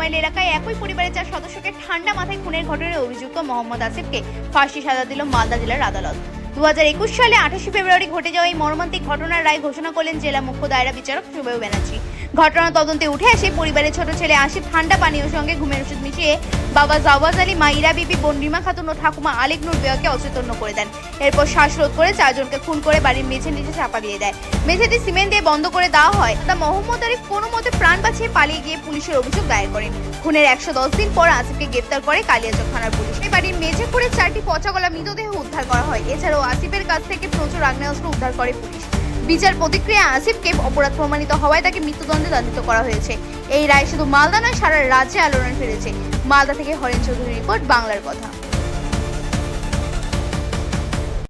Mile এলাকায় একই পরিবারের চার সদস্যকে ঠান্ডা মাথায় খুনের ঘটনায় অভিযুক্ত মোহাম্মদ আসিফকে ফাঁসি সাজা দিল মালদা জেলার আদালত। দু সালে আঠাশে ফেব্রুয়ারি ঘটে যাওয়া এই মর্মান্তিক ঘটনার রায় ঘোষণা করলেন জেলা মুখ্য দায়রা বিচারক শুভেউ ব্যানার্জি। ঘটনা তদন্তে উঠে আসে পরিবারের ছোট ছেলে আসিফ ঠান্ডা পানীয় সঙ্গে ঘুমের ওষুধ মিশিয়ে বাবা জাওয়াজ আলী মা ইরা বিবি বোন খাতুন ও ঠাকুমা আলিক নূর বেয়াকে অচেতন্য করে দেন। এরপর শ্বাসরোধ করে চারজনকে খুন করে বাড়ির মেঝে নিচে চাপা দিয়ে দেয়। মেঝেটি সিমেন্ট দিয়ে বন্ধ করে দেওয়া হয়। তা মোহাম্মদ আরিফ কোনো মতে প্রাণ বাঁচিয়ে পালিয়ে গিয়ে পুলিশের অভিযোগ দায়ের করেন। খুনের একশো দশ দিন পর আসিফকে গ্রেপ্তার করে কালিয়াচক থানার পুলিশ। এই বাড়ির মেঝে করে চারটি পচা গলা মৃতদেহ উদ্ধার করা হয়। এছাড়াও আসিফের কাছ থেকে প্রচুর আগ্নেয়াস্ত্র উদ্ধার করে পুলিশ। বিচার প্রতিক্রিয়া আসিফকে অপরাধ প্রমাণিত হওয়ায় তাকে মৃত্যুদণ্ডে দণ্ডিত করা হয়েছে। এই রায় শুধু মালদা নয়, সারা রাজ্যে আলোড়ন ফেলেছে। মালদা থেকে হরেন চৌধুরী রিপোর্ট, বাংলার কথা।